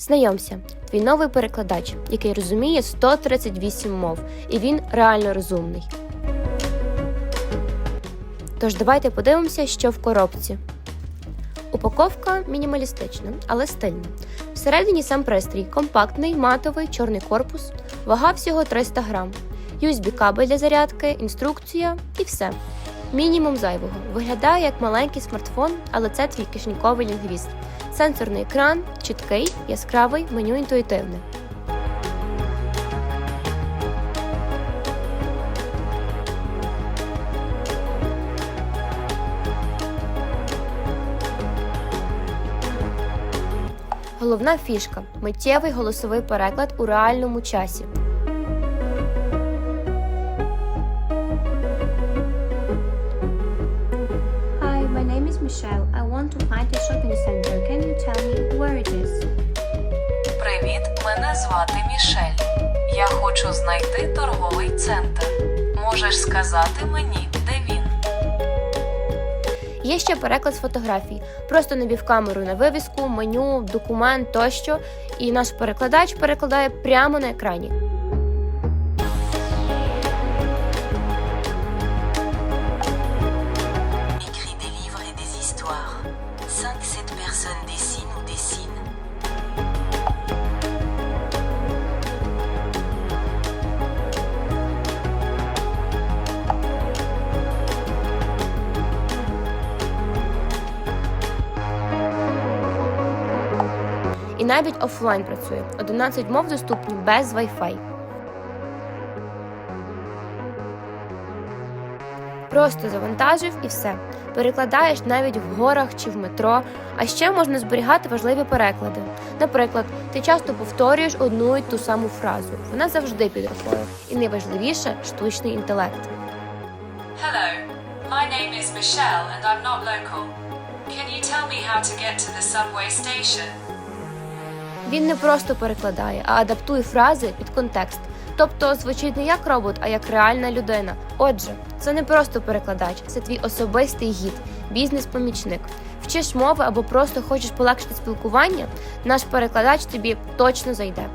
Знайомся, твій новий перекладач, який розуміє 138 мов, і він реально розумний. Тож давайте подивимося, що в коробці. Упаковка мінімалістична, але стильна. Всередині сам пристрій компактний, матовий, чорний корпус, вага всього 300 грам, USB-кабель для зарядки, інструкція і все. Мінімум зайвого. Виглядає як маленький смартфон, але це твій кишеньковий лінгвіст. Сенсорний екран, чіткий, яскравий, меню інтуїтивне. Головна фішка миттєвий голосовий переклад у реальному часі. Hi, my name is Michelle. I want to find a звати Мішель. Я хочу знайти торговий центр. Можеш сказати мені, де він? Є ще переклад з фотографій. Просто навів камеру на вивіску, меню, документ тощо, і наш перекладач перекладає прямо на екрані. Écrit des livres et des histoires. 5-7 personnes dessinent ou dessinent. І навіть офлайн працює. 11 мов доступні без Wi-Fi. Просто завантажив і все. Перекладаєш навіть в горах чи в метро, а ще можна зберігати важливі переклади. Наприклад, ти часто повторюєш одну й ту саму фразу. Вона завжди під рукою. І найважливіше штучний інтелект. Hello, my name is Michelle and I'm not local. Can you tell me how to get to the subway station? Він не просто перекладає, а адаптує фрази під контекст. Тобто звучить не як робот, а як реальна людина. Отже, це не просто перекладач, це твій особистий гід, бізнес-помічник. Вчиш мови або просто хочеш полегшити спілкування, наш перекладач тобі точно зайде.